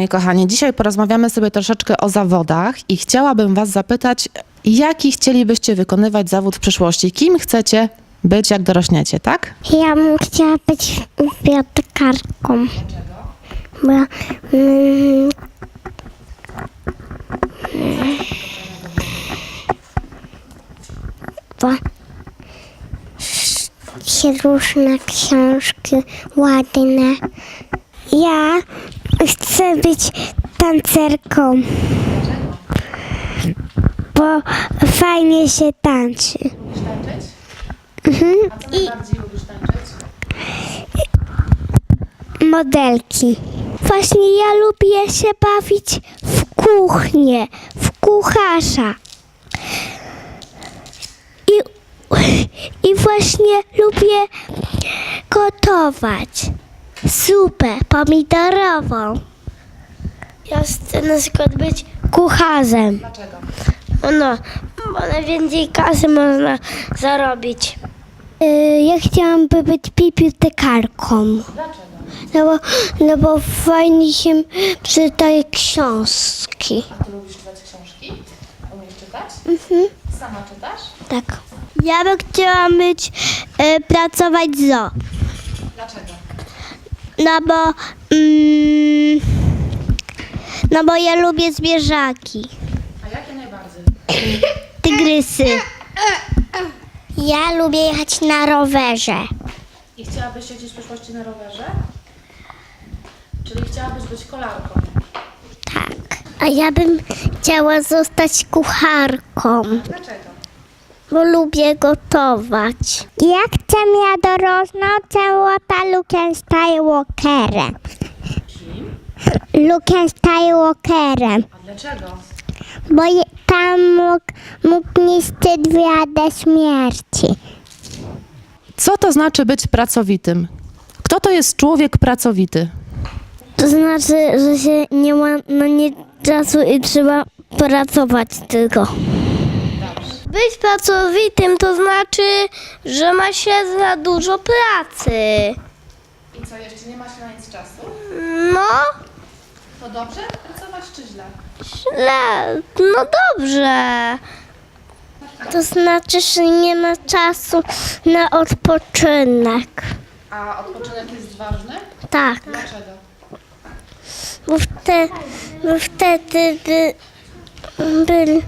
moi kochani, dzisiaj porozmawiamy sobie troszeczkę o zawodach i chciałabym Was zapytać, jaki chcielibyście wykonywać zawód w przyszłości? Kim chcecie być, jak dorośniecie, tak? Ja bym chciała być bibliotekarką. Bo, mm, bo się różne książki ładne. Ja chcę być tancerką. Bo fajnie się tańczy. I... lubisz tańczyć? modelki. Właśnie ja lubię się bawić w kuchnię, w kucharza. I, I właśnie lubię gotować zupę pomidorową. Ja chcę na przykład być kucharzem. Dlaczego? No, bo najwięcej kasy można zarobić. ja chciałabym być bibliotekarką. Dlaczego? No bo, no bo fajnie się czytaje książki. A Ty lubisz czytać książki? Umiesz czytać? Mhm. Sama czytasz? Tak. Ja bym chciała być, e, pracować zoo. Dlaczego? No bo, mm, no bo ja lubię zwierzaki. A jakie najbardziej? Tygrysy. Ja lubię jechać na rowerze. I chciałabyś jeździć w przyszłości na rowerze? Czyli chciałabyś być kolarką? Tak. A ja bym chciała zostać kucharką. Dlaczego? bo lubię gotować. Ja chcę ja dorosnąć łata Luke'em Skywalkerem. Kim? Luke'em Skywalkerem, A dlaczego? bo je- tam mógł, mógł niszczyć wiadę śmierci. Co to znaczy być pracowitym? Kto to jest człowiek pracowity? To znaczy, że się nie ma na nie czasu i trzeba pracować tylko. Być pracowitym to znaczy, że ma się za dużo pracy. I co, jeszcze nie ma się na nic czasu? No, To dobrze pracować czy źle? źle. No dobrze. To znaczy, że nie ma czasu na odpoczynek. A odpoczynek jest ważny? Tak, Dlaczego? bo wtedy, bo wtedy by, by,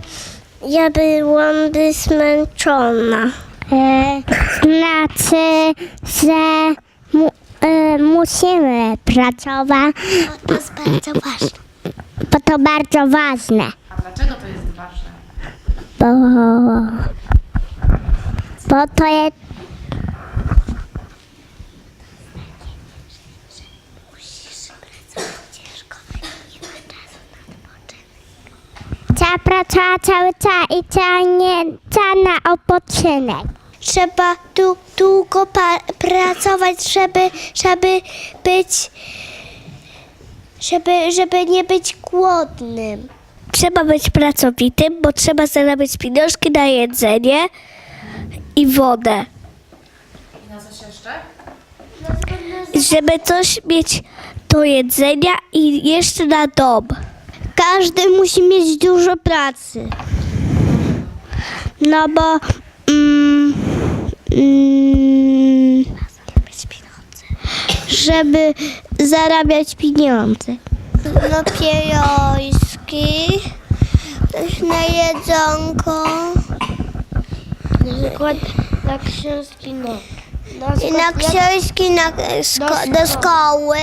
ja byłam zmęczona. E, znaczy, że mu, e, musimy pracować. To jest bardzo ważne. Bo to bardzo ważne. A dlaczego to jest ważne? Bo, bo to jest. Trzeba pracować cały czas i trzeba nie czas na odpoczynek. Trzeba tu, długo pracować, żeby, żeby być, żeby, żeby nie być głodnym. Trzeba być pracowitym, bo trzeba zarabiać pieniążki na jedzenie i wodę. I na coś jeszcze? Żeby coś mieć do jedzenia i jeszcze na dom. Każdy musi mieć dużo pracy. No bo. Mm, mm, żeby zarabiać pieniądze. No pierożki, coś na jedzonko. Na przykład na książki, no. I na książki na, szko- do szkoły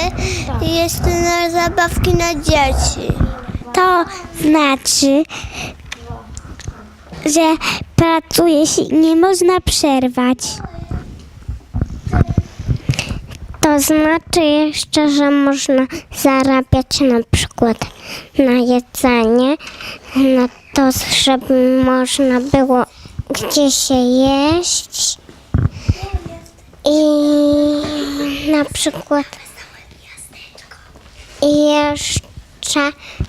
i jeszcze na zabawki na dzieci. To znaczy, że pracuje się i nie można przerwać. To znaczy jeszcze, że można zarabiać na przykład na jedzenie, na to, żeby można było gdzie się jeść. I na przykład i jeszcze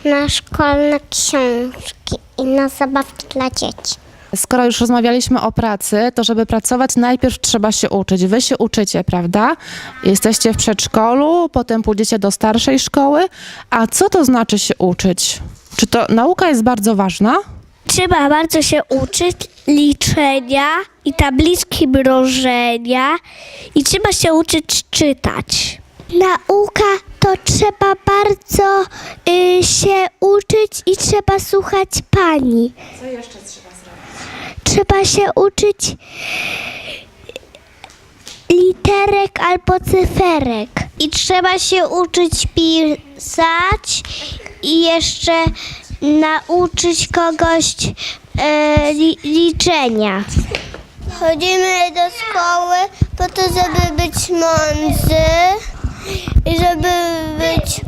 na szkolne książki i na zabawki dla dzieci. Skoro już rozmawialiśmy o pracy, to żeby pracować, najpierw trzeba się uczyć. Wy się uczycie, prawda? Jesteście w przedszkolu, potem pójdziecie do starszej szkoły. A co to znaczy się uczyć? Czy to nauka jest bardzo ważna? Trzeba bardzo się uczyć liczenia i tabliczki mnożenia i trzeba się uczyć czytać. Nauka to trzeba bardzo y, się uczyć i trzeba słuchać pani. Co jeszcze trzeba zrobić? Trzeba się uczyć literek albo cyferek. I trzeba się uczyć pisać i jeszcze nauczyć kogoś e, li, liczenia. Chodzimy do szkoły po to, żeby być mądrzy i żeby być,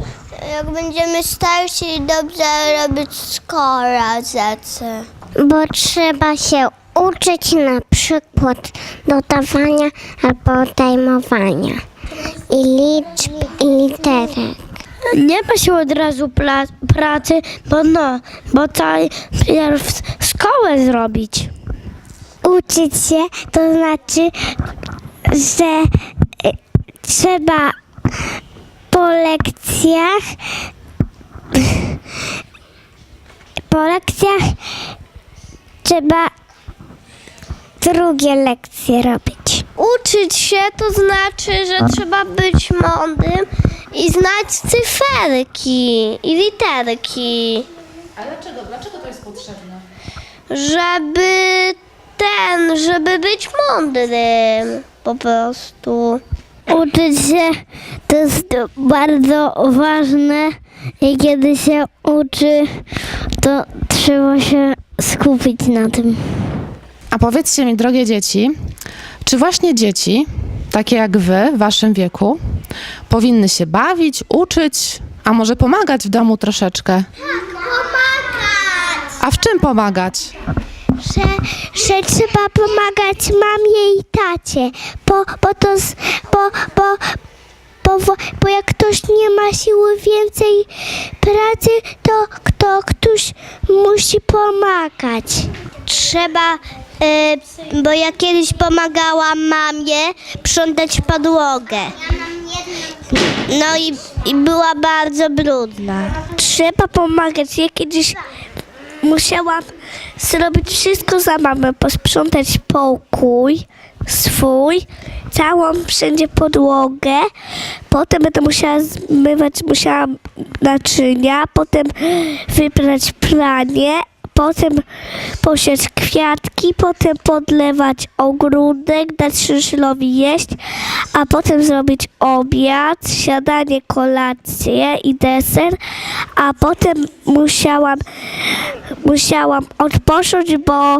jak będziemy starsi, dobrze robić szkołę rzeczy. Bo trzeba się uczyć na przykład dodawania albo odejmowania i liczb i literek. Nie ma się od razu pla- pracy, bo no, bo trzeba pierw szkołę zrobić. Uczyć się to znaczy, że y, trzeba po lekcjach po lekcjach trzeba drugie lekcje robić. Uczyć się to znaczy, że trzeba być mądrym i znać cyferki i literki, Ale dlaczego? Dlaczego to jest potrzebne? żeby ten, żeby być mądrym po prostu. Uczyć się to jest bardzo ważne i kiedy się uczy, to trzeba się skupić na tym. A powiedzcie mi, drogie dzieci, czy właśnie dzieci, takie jak wy, w waszym wieku, powinny się bawić, uczyć, a może pomagać w domu troszeczkę? Pomagać! A w czym pomagać? Że, że trzeba pomagać mamie i tacie, bo, bo to, z- bo, bo, bo, bo, jak ktoś nie ma siły więcej pracy, to kto, ktoś musi pomagać. Trzeba, y, bo ja kiedyś pomagałam mamie sprzątać podłogę. No i, i była bardzo brudna. Trzeba pomagać. Ja kiedyś musiałam zrobić wszystko za mamę, posprzątać pokój swój, całą wszędzie podłogę, potem będę musiała zmywać, musiałam naczynia, potem wybrać pranie, potem posiać kwiatki, potem podlewać ogródek, dać szyszylowi jeść, a potem zrobić obiad, siadanie, kolację i deser, a potem musiałam musiałam odpocząć, bo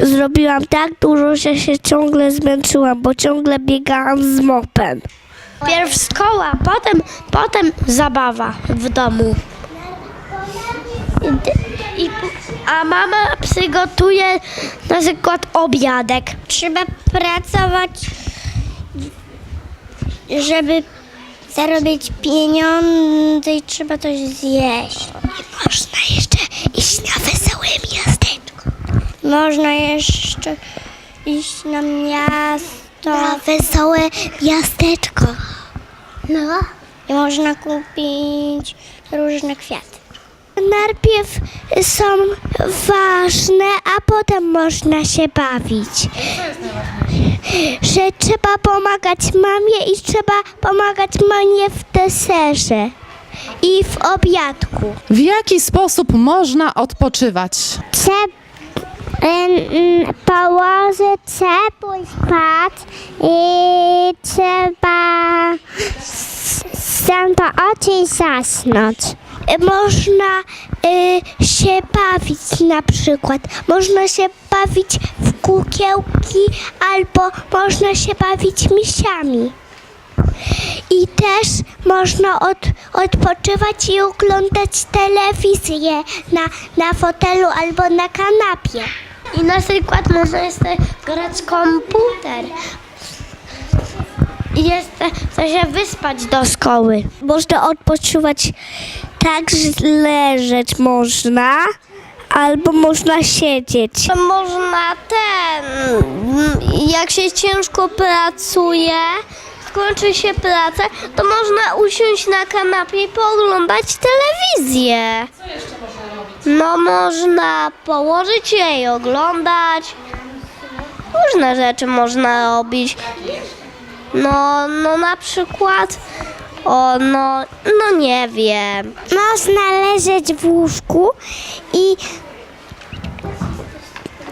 zrobiłam tak dużo, że się ciągle zmęczyłam, bo ciągle biegałam z mopem. Pierw szkoła, potem, potem zabawa w domu. I, i, a mama przygotuje na przykład obiadek. Trzeba pracować, żeby zarobić pieniądze i trzeba coś zjeść. I można jeszcze iść na wesołe miasteczko. Można jeszcze iść na miasto. Na wesołe miasteczko. No. I można kupić różne kwiaty. Najpierw są ważne, a potem można się bawić. Że trzeba pomagać mamie i trzeba pomagać mamie w deserze i w obiadku. W jaki sposób można odpoczywać? Trzeba położyć się, pójść spać i trzeba zamknąć oczy i zasnąć. Można y, się bawić na przykład. Można się bawić w kukiełki albo można się bawić misiami. I też można od, odpoczywać i oglądać telewizję na, na fotelu albo na kanapie. I na przykład można jeszcze grać komputer. I jeszcze chce się wyspać do szkoły. Można odpoczywać tak, że leżeć można, albo można siedzieć. Można ten, jak się ciężko pracuje, skończy się praca, to można usiąść na kanapie i pooglądać telewizję. No można położyć się i oglądać. Różne rzeczy można robić. No, no na przykład, o no, no nie wiem. Można leżeć w łóżku i,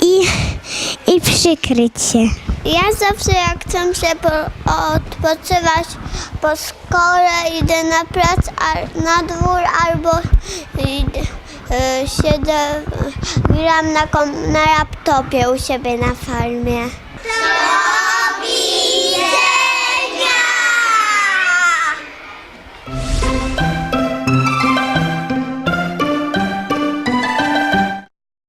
i, i przykryć się. Ja zawsze jak chcę się po, odpoczywać po szkole, idę na plac, a, na dwór albo idę, y, siedzę, gram na, kom, na laptopie u siebie na farmie.